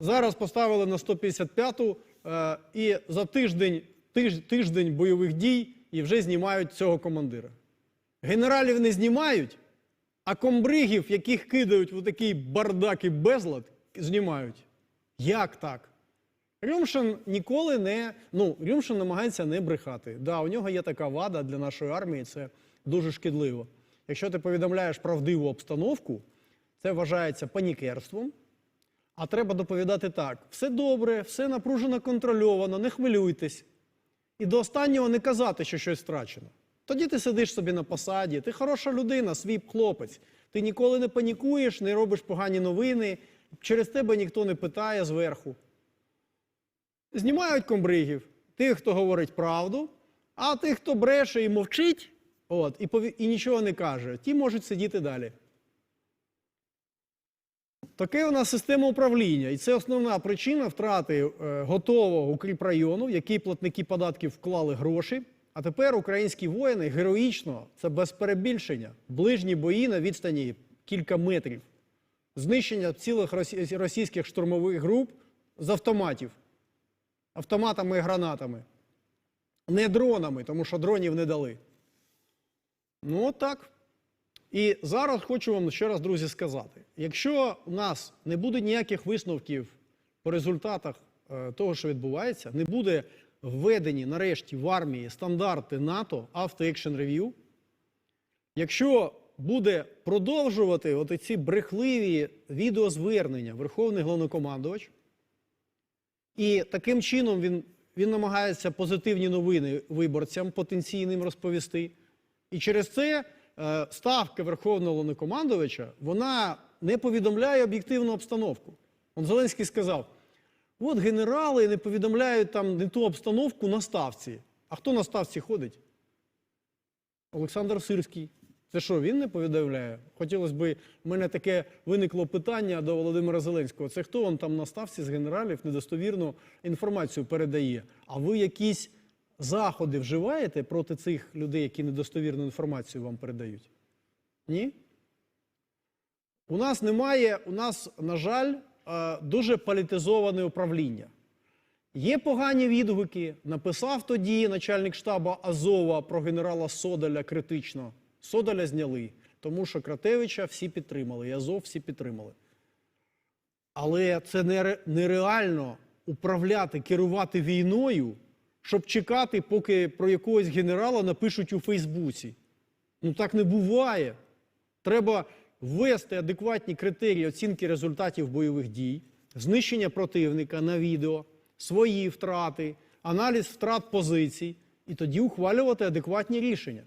Зараз поставили на 155-ту е, і за тиждень, тиж, тиждень бойових дій і вже знімають цього командира. Генералів не знімають, а комбригів, яких кидають в такий бардак і безлад, знімають. Як так? Рюмшин ніколи не. Ну, Рюмшин намагається не брехати. Да, у нього є така вада для нашої армії, це дуже шкідливо. Якщо ти повідомляєш правдиву обстановку, це вважається панікерством. А треба доповідати так: все добре, все напружено контрольовано, не хвилюйтесь. І до останнього не казати, що щось втрачено. Тоді ти сидиш собі на посаді, ти хороша людина, свій хлопець. Ти ніколи не панікуєш, не робиш погані новини, через тебе ніхто не питає зверху. Знімають комбригів, тих, хто говорить правду, а тих, хто бреше і мовчить, от, і, пові- і нічого не каже, ті можуть сидіти далі. Таке у нас система управління, і це основна причина втрати е, готового укріпрайону, в який платники податків вклали гроші. А тепер українські воїни героїчно, це без перебільшення, ближні бої на відстані кілька метрів, знищення цілих російських штурмових груп з автоматів, автоматами і гранатами, не дронами, тому що дронів не дали. Ну, от так. І зараз хочу вам ще раз, друзі, сказати: якщо у нас не буде ніяких висновків по результатах е, того, що відбувається, не буде введені нарешті в армії стандарти НАТО Auto Action Review, якщо буде продовжувати от ці брехливі відеозвернення Верховний головнокомандувач, і таким чином він, він намагається позитивні новини виборцям потенційним розповісти. І через це ставка Верховного Головнокомандувача вона не повідомляє об'єктивну обстановку. Он Зеленський сказав: от генерали не повідомляють там не ту обстановку на ставці. А хто на ставці ходить? Олександр Сирський. Це що, він не повідомляє? Хотілося б, в мене таке виникло питання до Володимира Зеленського. Це хто вам там на ставці з генералів недостовірну інформацію передає? А ви якісь заходи вживаєте проти цих людей, які недостовірну інформацію вам передають? Ні? У нас немає, у нас, на жаль, е, дуже політизоване управління. Є погані відгуки. Написав тоді начальник штабу Азова про генерала Содаля критично. Содаля зняли, тому що Кратевича всі підтримали, і Азов всі підтримали. Але це нереально управляти, керувати війною, щоб чекати, поки про якогось генерала напишуть у Фейсбуці. Ну так не буває. Треба ввести адекватні критерії оцінки результатів бойових дій, знищення противника на відео, свої втрати, аналіз втрат позицій, і тоді ухвалювати адекватні рішення.